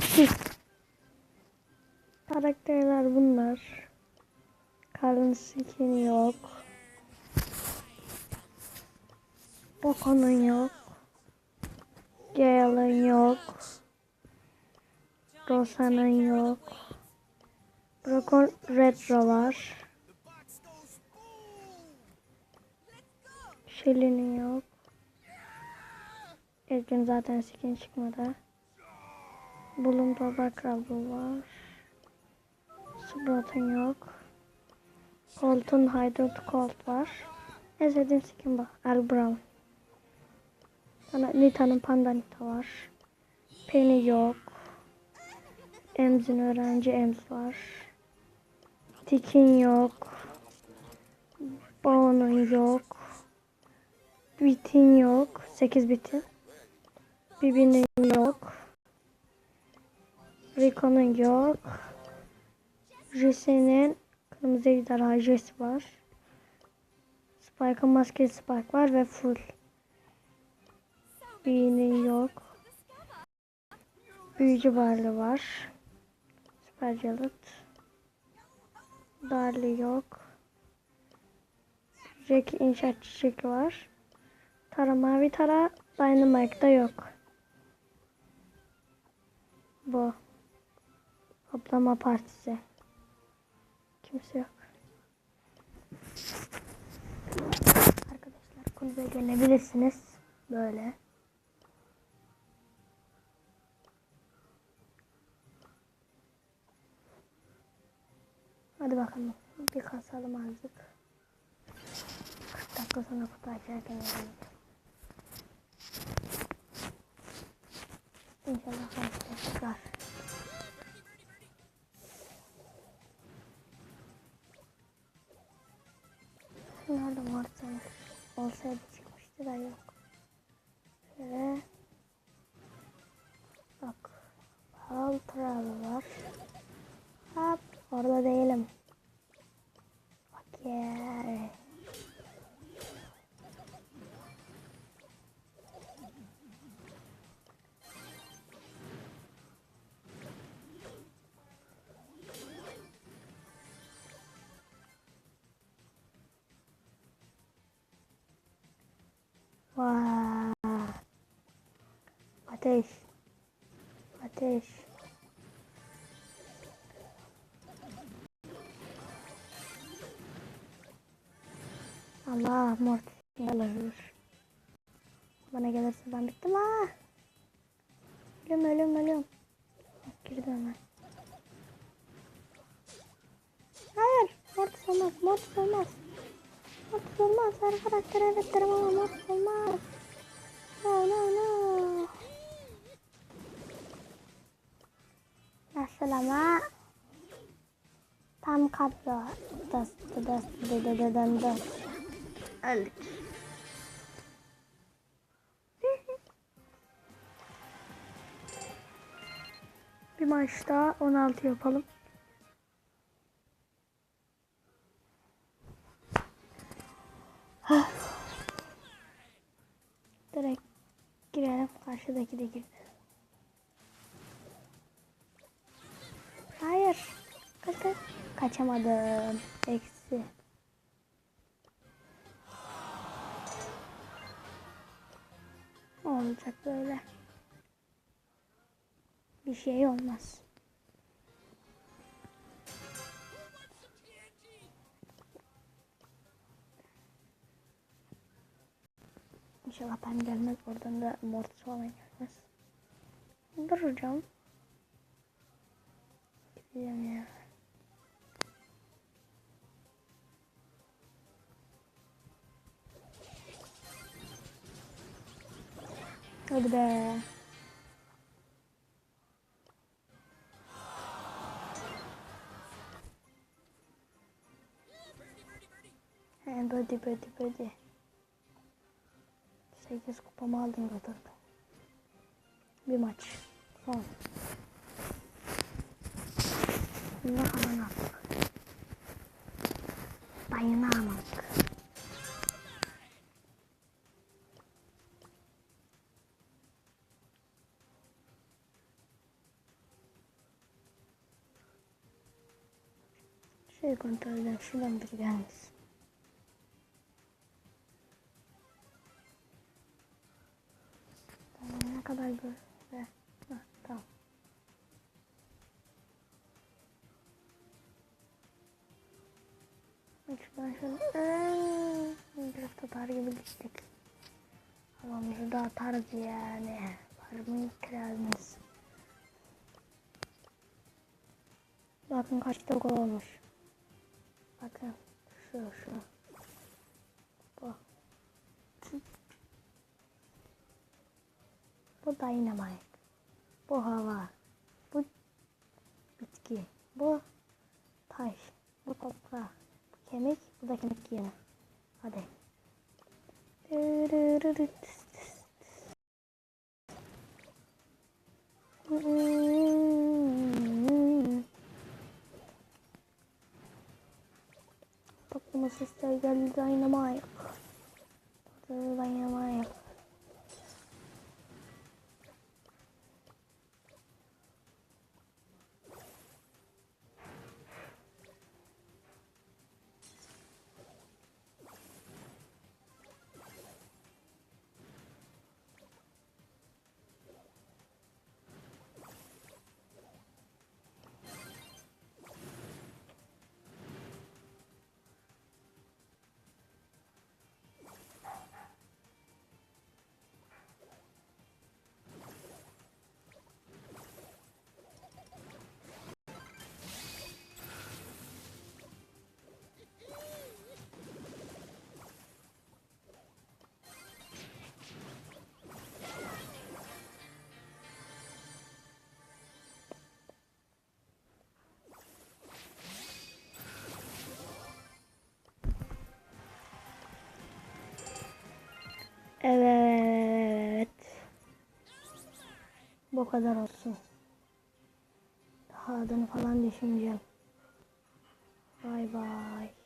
Sis. Karakterler bunlar. Karın skin yok. Boko'nun yok. Gale'ın yok. Rosa'nın yok. Rokon Retro var. Shelly'nin yok. Edwin zaten skin çıkmadı. Bulun Baba Krabı var. Sprout'un yok. Colt'un Hideout Colt var. En sevdiğim skin bu. Al Brown. Nita'nın Panda Nita var. Penny yok. Emz'in öğrenci Emz var. Tikin yok. Boğa'nın yok. Bitin yok. 8 bitin. Bibi'nin yok. Rico'nun yok. Jesse'nin kırmızı ejderha Jesse var. Spike'ın maskeli Spike var ve full. B'nin yok. Büyücü Barley var. Süper Jalut. Darly yok. Jack inşaat çiçek var. Tara mavi tara. Dynamite'da yok. Bu. Toplama partisi. Kimse yok. Arkadaşlar kulübe gelebilirsiniz. Böyle. Hadi bakalım. Bir kasalım azıcık. 40 dakika sonra kutu açarken gelelim. İnşallah Ateş. Ateş. Allah mort alır. Bana gelirse ben bittim ha. Ölüm ölüm ölüm. Bak girdi hemen. Hayır. Mort olmaz. Mort olmaz. Mort olmaz. Her karakter evet derim ama mort Nasıl ama? Tam kadro. Das das das das das das das. Öldük. Bir maç daha 16 yapalım. Direkt girelim. Karşıdaki de girdi. Kaçamadım. Eksi. Olacak böyle. Bir şey olmaz. İnşallah ben gelmez. Oradan da mortis falan gelmez. Duracağım. Gideceğim ya. Hadi be. Bödi bödi bödi. 8 kupamı aldım zaten. Bir maç. Son. Ne aman attık. Dayanamadık. Şöyle kontrol edelim. Şuradan biri gelmesin. Tamam, ne kadar böyle. Heh, tamam. Şuradan şöyle. Ee, biraz tutar gibi gittik. Havamızı da atarız yani. Mı itirazınız? Bakın kaç da gol olmuş. Bakın şu şu. Bu. Bu dynamite. Bu hava. Bu bitki. Bu taş. Bu toprak. Bu kemik. Bu da kemik yine. Hadi. Patlama sesleri geldi dynamite. Dynamite. Evet. Bu kadar olsun. Daha adını falan düşüneceğim. Bay bay.